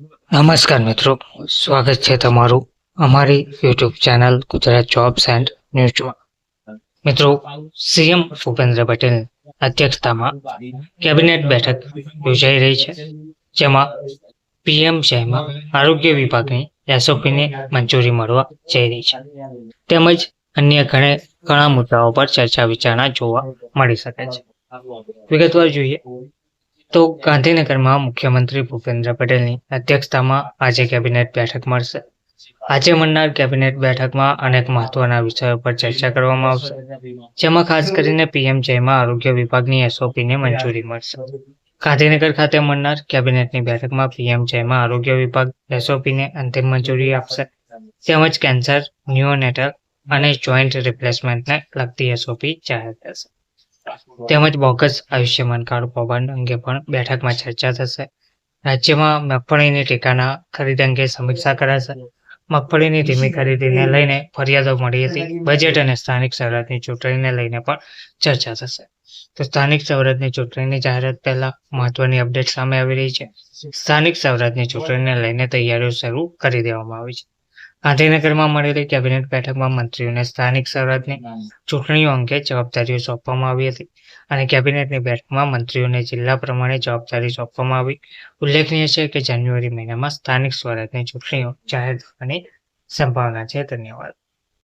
નમસ્કાર મિત્રો, સ્વાગત છે તમારું અમારી YouTube channel Gujarat jobs and ન્યૂઝમાં મિત્રો, સીએમ ભૂપેન્દ્ર પટેલ અધ્યક્ષતામાં કેબિનેટ બેઠક યોજાઈ રહી છે, જેમાં પીએમ શહેરમાં આરોગ્ય વિભાગની એસઓપીને મંજૂરી મળવા જઈ રહી છે. તેમજ અન્ય ઘણે ઘણા મુદ્દાઓ પર ચર્ચા વિચારણા જોવા મળી શકે છે. વિગતવાર જોઈએ તો ગાંધીનગરમાં મુખ્યમંત્રી ભૂપેન્દ્ર પટેલની અધ્યક્ષતામાં આજે કેબિનેટ બેઠક મળશે. આજે મળનાર કેબિનેટ બેઠકમાં અનેક મહત્વના વિષયો પર ચર્ચા કરવામાં આવશે. જેમાં ખાસ કરીને પીએમ જયમાં આરોગ્ય વિભાગની એસઓપીને મંજૂરી મળશે. ગાંધીનગર ખાતે મળનાર કેબિનેટની બેઠકમાં પીએમ આરોગ્ય વિભાગ એસઓપીને અંતિમ મંજૂરી આપશે. તેમજ કેન્સર ન્યુઓનેટલ અને જોઈન્ટ રિપ્લેસમેન્ટને લગતી એસઓપી જાહેર થશે તેમજ બોગસ આયુષ્યમાન કાર્ડ કૌભાંડ અંગે પણ બેઠકમાં ચર્ચા થશે. રાજ્યમાં મગફળીની ટેકાના ખરીદ અંગે સમીક્ષા કરાશે. મગફળીની ધીમી ખરીદીને લઈને ફરિયાદો મળી હતી. બજેટ અને સ્થાનિક સ્વરાજની ચૂંટણીને લઈને પણ ચર્ચા થશે. તો સ્થાનિક સ્વરાજની ચૂંટણીની જાહેરાત પહેલા મહત્વની અપડેટ સામે આવી રહી છે. સ્થાનિક સ્વરાજની ચૂંટણીને લઈને તૈયારીઓ શરૂ કરી દેવામાં આવી છે. ગાંધીનગરમાં મળેલી કેબિનેટ બેઠકમાં મંત્રીઓને સ્થાનિક સ્વરાજની ચૂંટણીઓ અંગે જવાબદારીઓ સોંપવામાં આવી હતી અને કેબિનેટની બેઠકમાં મંત્રીઓને જિલ્લા પ્રમાણે જવાબદારી સોંપવામાં આવી. ઉલ્લેખનીય છે કે જાન્યુઆરી મહિનામાં સ્થાનિક સ્વરાજની ચૂંટણીઓ જાહેર થવાની સંભાવના છે. ધન્યવાદ.